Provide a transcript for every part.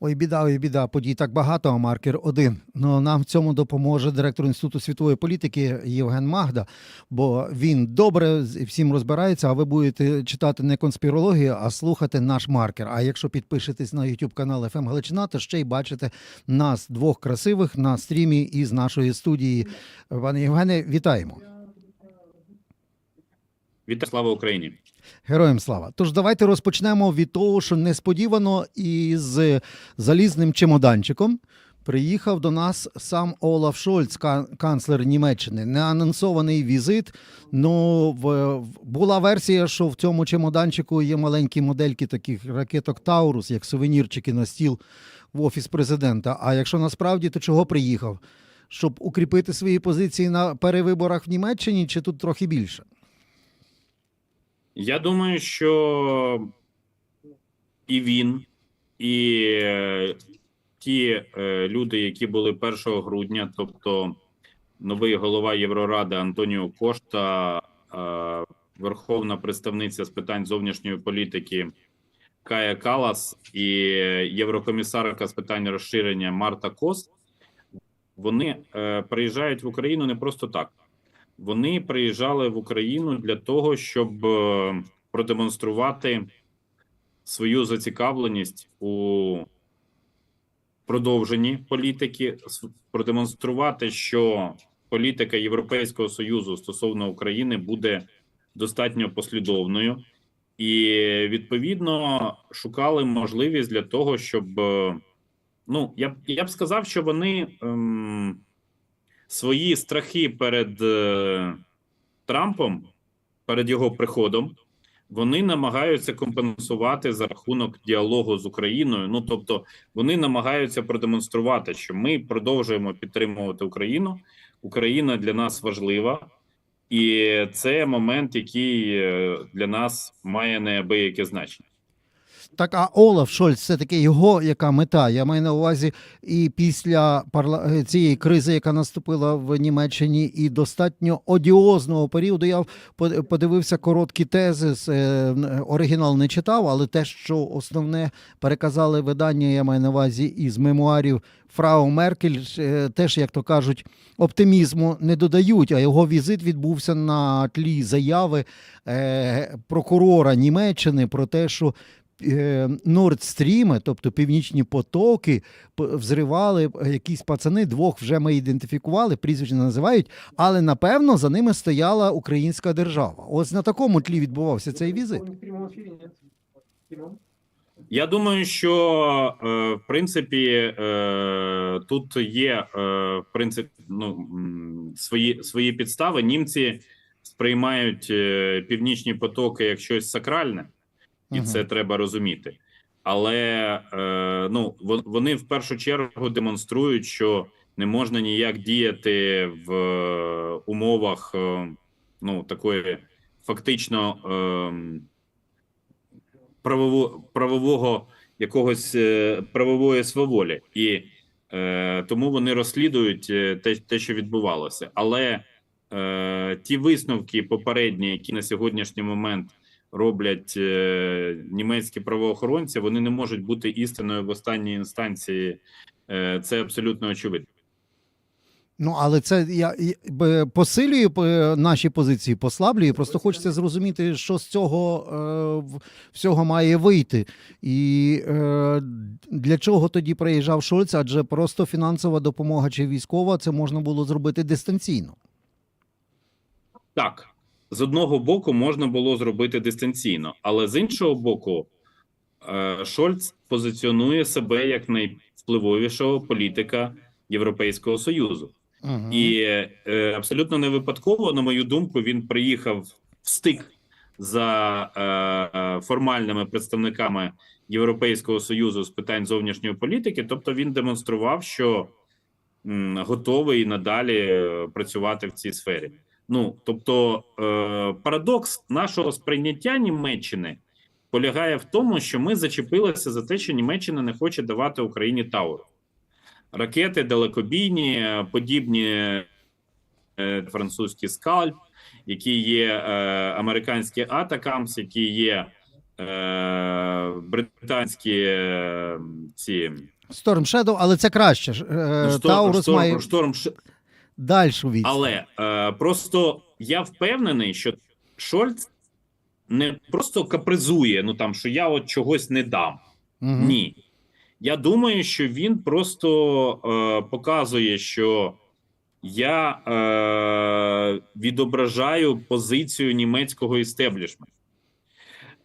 Ой, біда, ой, біда, подій так багато, а маркер один. Ну нам в цьому допоможе директор Інституту світової політики Євген Магда, бо він добре всім розбирається. А ви будете читати не конспірологію, а слухати наш маркер. А якщо підпишетесь на YouTube канал FM Галичина, то ще й бачите нас двох красивих на стрімі із нашої студії. Пане Євгене, вітаємо. Вітаю, слава Україні! Героям слава. Тож давайте розпочнемо від того, що несподівано із залізним чемоданчиком приїхав до нас сам Олаф Шольц, кан- канцлер Німеччини. Неанонсований візит. Ну, в- була версія, що в цьому чемоданчику є маленькі модельки таких ракеток Таурус, як сувенірчики на стіл в офіс президента. А якщо насправді, то чого приїхав? Щоб укріпити свої позиції на перевиборах в Німеччині, чи тут трохи більше? Я думаю, що і він, і е, ті е, люди, які були 1 грудня, тобто новий голова Євроради Антоніо Кошта, е, верховна представниця з питань зовнішньої політики Кая Калас і єврокомісарка з питань розширення Марта Кос, вони е, приїжджають в Україну не просто так. Вони приїжджали в Україну для того, щоб е, продемонструвати свою зацікавленість у продовженні політики, продемонструвати, що політика Європейського союзу стосовно України буде достатньо послідовною, і відповідно шукали можливість для того, щоб е, ну я б я б сказав, що вони. Ем, свої страхи перед е, Трампом, перед його приходом, вони намагаються компенсувати за рахунок діалогу з Україною. Ну тобто, вони намагаються продемонструвати, що ми продовжуємо підтримувати Україну. Україна для нас важлива, і це момент, який е, для нас має неабияке значення. Так, а Олаф Шольц, це таки його яка мета? Я маю на увазі і після парла... е, цієї кризи, яка наступила в Німеччині, і достатньо одіозного періоду. Я по- подивився короткі тези. е, Оригінал не читав, але те, що основне переказали видання, я маю на увазі із мемуарів Фрау Меркель, е, теж, як то кажуть, оптимізму не додають. А його візит відбувся на тлі заяви прокурора Німеччини про те, що е, Nord Stream, тобто північні потоки, взривали е, якісь пацани. Двох вже ми ідентифікували, прізвища не називають, але напевно за ними стояла українська держава. Ось на такому тлі відбувався цей візит. Я думаю, що е, в принципі е, тут є е, в принципі ну, свої, свої підстави. Німці сприймають е, північні потоки як щось сакральне, і Мгм. це треба розуміти. Але е, ну вони в першу чергу демонструють, що не можна ніяк діяти в е, умовах е, ну такої фактично. ем, правово, правового якогось е, правової сваволі, і е, тому вони розслідують е, те, те, що відбувалося. Але е, ті висновки попередні, які на сьогоднішній момент роблять е, німецькі правоохоронці, вони не можуть бути істиною в останній інстанції. Е, це абсолютно очевидно. Ну, але це я, посилює е, наші позиції, послаблює. Просто хочеться зрозуміти, що з цього е, всього має вийти. І е, для чого тоді приїжджав Шольц? Адже просто фінансова допомога чи військова це можна було зробити дистанційно. Так, з одного боку можна було зробити дистанційно, але з іншого боку, е, Шольц позиціонує себе як найвпливовішого політика Європейського Союзу. Угу. І е, абсолютно не випадково, на мою думку, він приїхав в стик за е, формальними представниками Європейського союзу з питань зовнішньої політики. Тобто він демонстрував, що м, готовий надалі працювати в цій сфері. Ну тобто, е, парадокс нашого сприйняття Німеччини полягає в тому, що ми зачепилися за те, що Німеччина не хоче давати Україні Тауру. Ракети далекобійні, подібні е, французький скальп, які є е, американські атакамс, які є е, британські е, ці Storm Shadow, але це краще. Е, шторм, Таурус шторм, має Ш- дальшу відстань. Але е, просто я впевнений, що Шольц не просто капризує, ну там що я от чогось не дам. Мгм. Ні. Я думаю, що він просто е, показує, що я е, відображаю позицію німецького істеблішменту.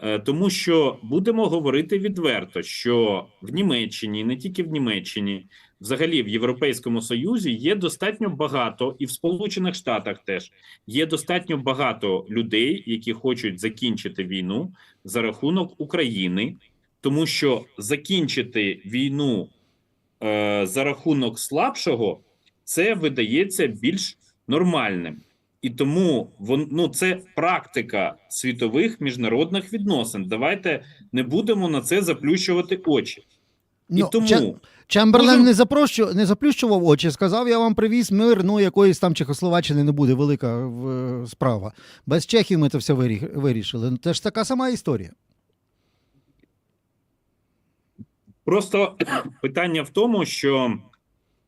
Е, тому що будемо говорити відверто, що в Німеччині, не тільки в Німеччині, взагалі в Європейському Союзі є достатньо багато, і в Сполучених Штатах теж є достатньо багато людей, які хочуть закінчити війну за рахунок України, тому що закінчити війну е, за рахунок слабшого це видається більш нормальним. І тому вон, ну, це практика світових міжнародних відносин. Давайте не будемо на це заплющувати очі. І Ну, тому Ча- Чемберлен Можем- не, запрощу, не заплющував очі, сказав, я вам привіз мир, ну якоїсь там Чехословаччини не буде велика в, справа. Без Чехів ми це все вирі- вирішили. Ну, Це ж така сама історія. Просто питання в тому, що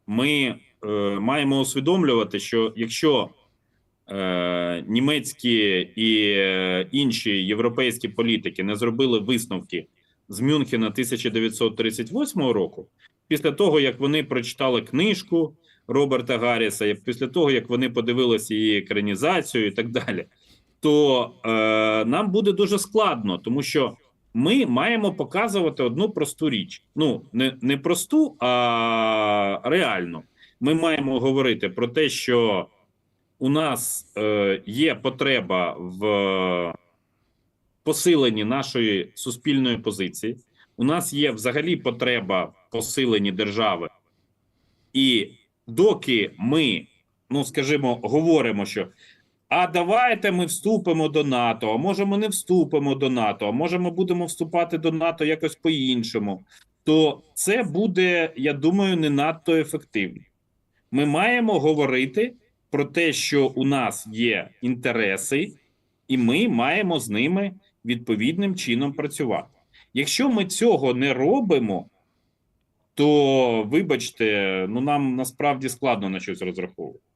ми е, маємо усвідомлювати, що якщо е, німецькі і е, інші європейські політики не зробили висновки з Мюнхена 1938 року, після того як вони прочитали книжку Роберта Гарріса, після того як вони подивилися її екранізацію і так далі, то е, нам буде дуже складно, тому що ми маємо показувати одну просту річ. Ну, не, не просту, а реальну. Ми маємо говорити про те, що у нас е, є потреба в посиленні нашої суспільної позиції. У нас є взагалі потреба в посиленні держави. І доки ми, ну скажімо, говоримо, що а давайте ми вступимо до НАТО, а може ми не вступимо до НАТО, а може ми будемо вступати до НАТО якось по-іншому, то це буде, я думаю, не надто ефективно. Ми маємо говорити про те, що у нас є інтереси, і ми маємо з ними відповідним чином працювати. Якщо ми цього не робимо, то вибачте, ну нам насправді складно на щось розраховувати.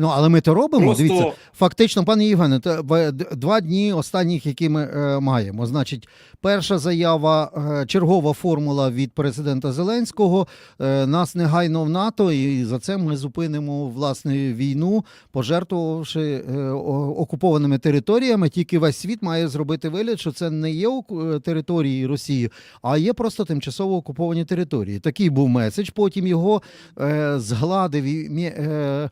Ну, але ми то робимо. Просто Дивіться, фактично, пане Євгене, в- два дні останніх, які ми е, маємо. Значить, перша заява, е, чергова формула від президента Зеленського. Е, нас негайно в НАТО, і за це ми зупинимо власне війну, пожертвувавши е, окупованими територіями. Тільки весь світ має зробити вигляд, що це не є е, території Росії, а є просто тимчасово окуповані території. Такий був меседж. Потім його е, згладив і мє-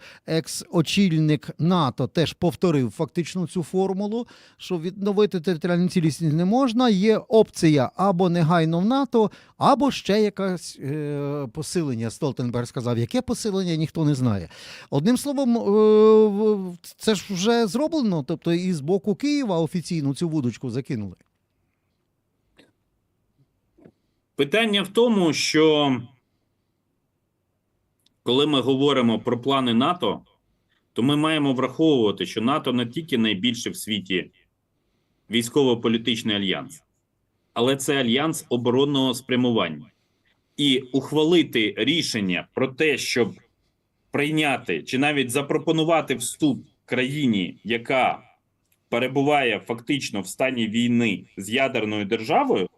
екс-очільник НАТО теж повторив фактично цю формулу, що відновити територіальну цілісність не можна. Є опція або негайно в НАТО, або ще якесь е, посилення. Столтенберг сказав, яке посилення ніхто не знає. Одним словом, е, це ж вже зроблено. Тобто, і з боку Києва офіційно цю вудочку закинули. Питання в тому, що коли ми говоримо про плани НАТО, то ми маємо враховувати, що НАТО не тільки найбільший в світі військово-політичний альянс, але це альянс оборонного спрямування. І ухвалити рішення про те, щоб прийняти чи навіть запропонувати вступ країні, яка перебуває фактично в стані війни з ядерною державою,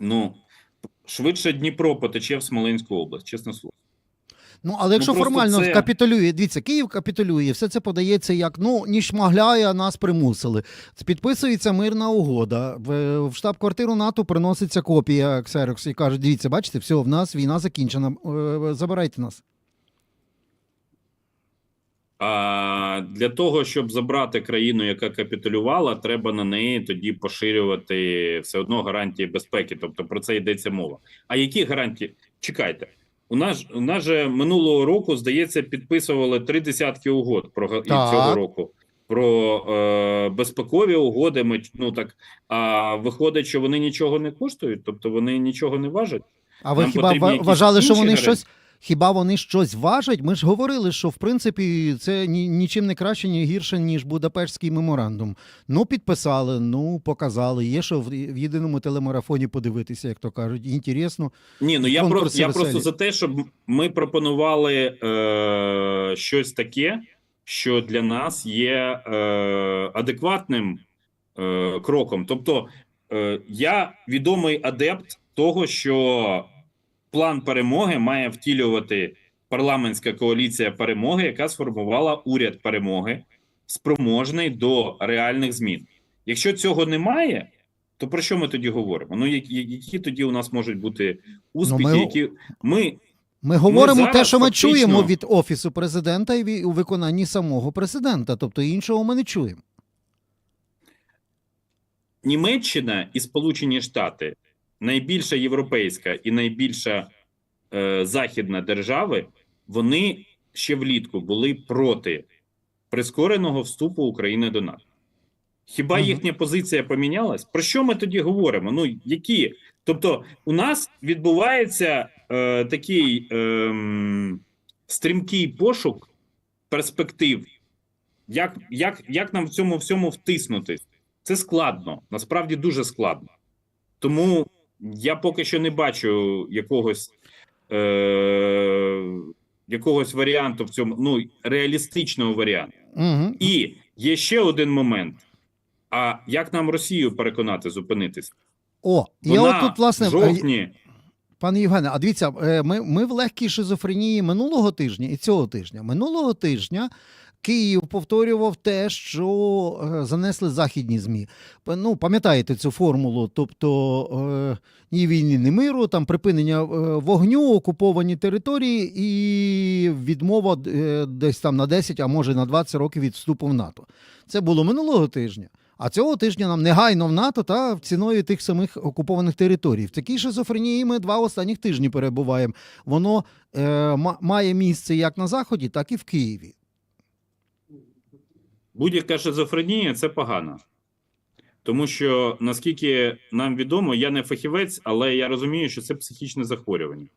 ну швидше Дніпро потече в Смоленську область, чесне слово. Ну, але якщо Ну, формально це- капітулює, дивіться, Київ капітулює, все це подається як ну ні шмагляє, а нас примусили. Підписується мирна угода. В, в штаб-квартиру НАТО приноситься копія Ксерокс і кажуть: дивіться, бачите, все, в нас війна закінчена. е, Забирайте нас. А для того, щоб забрати країну, яка капітулювала, треба на неї тоді поширювати все одно гарантії безпеки. Тобто про це йдеться мова. А які гарантії? Чекайте, у нас у нас же минулого року, здається, підписували три десятки угод про і цього року. Про е, безпекові угоди. Ми ну так а виходить, що вони нічого не коштують, тобто вони нічого не важать. А ви Нам хіба вважали, що вони гарантії? щось? Хіба вони щось важать? Ми ж говорили, що в принципі це ні, нічим не краще, ні гірше, ніж Будапештський меморандум. Ну, підписали, ну показали. Є що в, в єдиному телемарафоні подивитися, як то кажуть. Інтересно. Ні, ну я просто я просто за те, щоб ми пропонували е, щось таке, що для нас є е, адекватним е, кроком. Тобто, е, я відомий адепт того, що план перемоги має втілювати парламентська коаліція перемоги, яка сформувала уряд перемоги, спроможний до реальних змін. Якщо цього немає, то про що ми тоді говоримо? Ну які, тоді у нас можуть бути успіхи, ми- які ми Ми говоримо зараз те, що ми фактично- чуємо від офісу президента і у виконанні самого президента. Тобто іншого ми не чуємо. Німеччина і Сполучені Штати найбільша європейська і найбільша е, західна держави, вони ще влітку були проти прискореного вступу України до НАТО. Хіба їхня позиція помінялась? Про що ми тоді говоримо? Ну які? Тобто, у нас відбувається е, такий ем, стрімкий пошук перспектив, як, як, як нам в цьому всьому втиснутись? Це складно, насправді дуже складно. Тому я поки що не бачу якогось, е, якогось варіанту в цьому, ну, реалістичного варіанту. Угу. І є ще один момент. А як нам Росію переконати зупинитись? О, Вона я от тут, власне, в жовтні. Пане Євгене, а дивіться, е, ми, ми в легкій шизофренії минулого тижня і цього тижня. Минулого тижня Київ повторював те, що е, занесли західні ЗМІ. Ну, пам'ятаєте цю формулу, тобто е, ні війни, ні миру, там припинення е, вогню, окуповані території і відмова десь там на 10, а може на 20 років від вступу в НАТО. Це було минулого тижня. А цього тижня нам негайно в НАТО та ціною тих самих окупованих територій. В такій шизофренії ми два останніх тижні перебуваємо. Воно е, має місце як на Заході, так і в Києві. Будь-яка шизофренія це погано. Тому що, наскільки нам відомо, я не фахівець, але я розумію, що це психічне захворювання.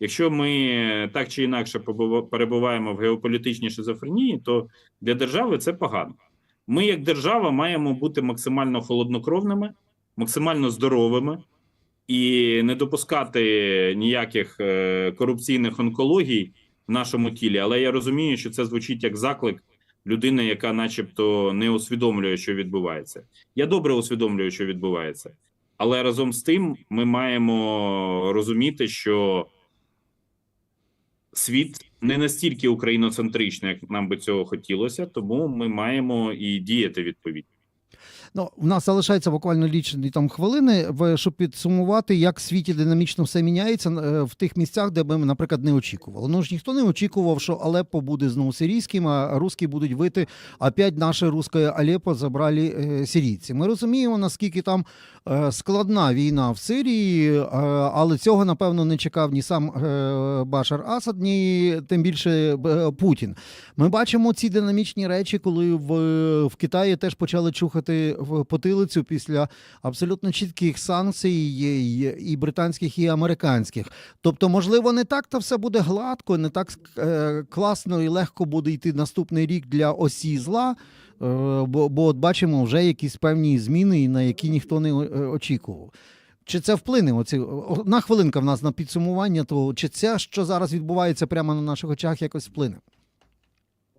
Якщо ми так чи інакше перебуваємо в геополітичній шизофренії, то для держави це погано. Ми, як держава, маємо бути максимально холоднокровними, максимально здоровими і не допускати ніяких е, корупційних онкологій в нашому тілі. Але я розумію, що це звучить як заклик людини, яка, начебто, не усвідомлює, що відбувається. Я добре усвідомлюю, що відбувається, але разом з тим ми маємо розуміти, що світ не настільки україноцентричний, як нам би цього хотілося, тому ми маємо і діяти відповідно. Ну, в нас залишається буквально лічені там хвилини, щоб підсумувати, як в світі динамічно все міняється е, в тих місцях, де ми, наприклад, не очікували. Ну ж ніхто не очікував, що Алеппо буде знову сирійським, а русські будуть вити. Опять наше русське Алеппо забрали е, сирійці. Ми розуміємо, наскільки там е, складна війна в Сирії, але цього напевно не чекав ні сам Башар Асад, ні тим більше Путін. Ми бачимо ці динамічні речі, коли в, в Китаї теж почали чухати в потилицю після абсолютно чітких санкцій і, британських, і американських. Тобто, можливо, не так то все буде гладко, не так е, класно і легко буде йти наступний рік для осі зла. е, Бо, бо от бачимо вже якісь певні зміни, на які ніхто не е, очікував. Чи це вплине? Оці одна хвилинка в нас на підсумування, то чи це, що зараз відбувається прямо на наших очах, якось вплине?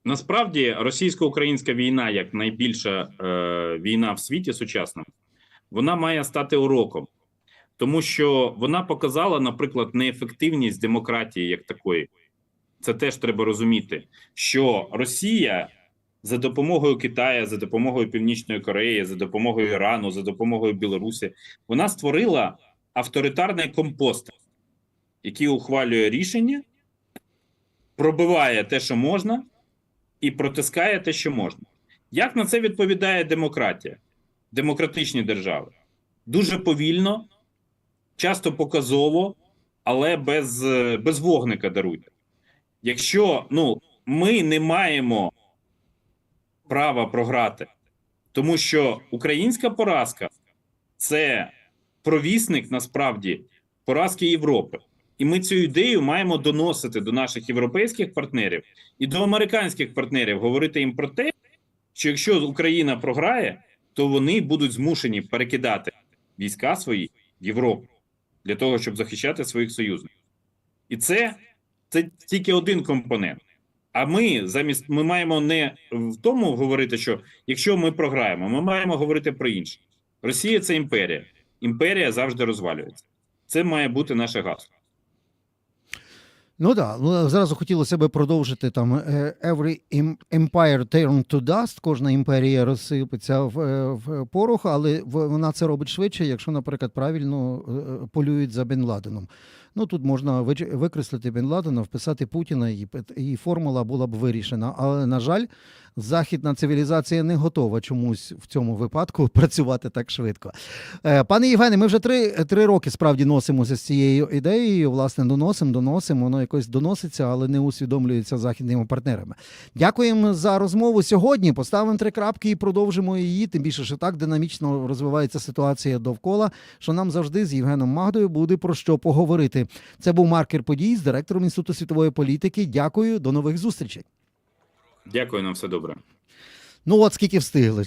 Насправді, російсько-українська війна, як найбільша е, війна в світі сучасному, вона має стати уроком, тому що вона показала, наприклад, неефективність демократії як такої. Це теж треба розуміти, що Росія за допомогою Китаю, за допомогою Північної Кореї, за допомогою Ірану, за допомогою Білорусі, вона створила авторитарний компост, який ухвалює рішення, пробиває те, що можна і протискає те, що можна. Як на це відповідає демократія, демократичні держави? Дуже повільно, часто показово, але без, без вогника даруйте. Якщо ну, ми не маємо права програти, тому що українська поразка це провісник насправді поразки Європи. І ми цю ідею маємо доносити до наших європейських партнерів і до американських партнерів, говорити їм про те, що якщо Україна програє, то вони будуть змушені перекидати війська свої в Європу для того, щоб захищати своїх союзників. І це, це тільки один компонент. А ми замість ми маємо не в тому говорити, що якщо ми програємо, ми маємо говорити про інше. Росія це імперія. Імперія завжди розвалюється. Це має бути наше гасло. Ну так, ну, зразу хотілося би продовжити там е, every empire turned to dust, кожна імперія розсипеться в, е, в порох, але вона це робить швидше, якщо, наприклад, правильно е, полюють за Бен Ладеном. Ну тут можна викреслити Бен Ладена, вписати Путіна, і, і формула була б вирішена. Але на жаль, західна цивілізація не готова чомусь в цьому випадку працювати так швидко. Е, Пане Євгене, ми вже три, три роки справді носимося з цією ідеєю. Власне, доносимо, доносимо, воно якось доноситься, але не усвідомлюється західними партнерами. Дякуємо за розмову сьогодні. Поставимо три крапки і продовжимо її. Тим більше, що так динамічно розвивається ситуація довкола, що нам завжди з Євгеном Магдою буде про що поговорити. Це був маркер подій з директором Інституту світової політики. Дякую, до нових зустрічей. Дякую на все добре. Ну от скільки встигли.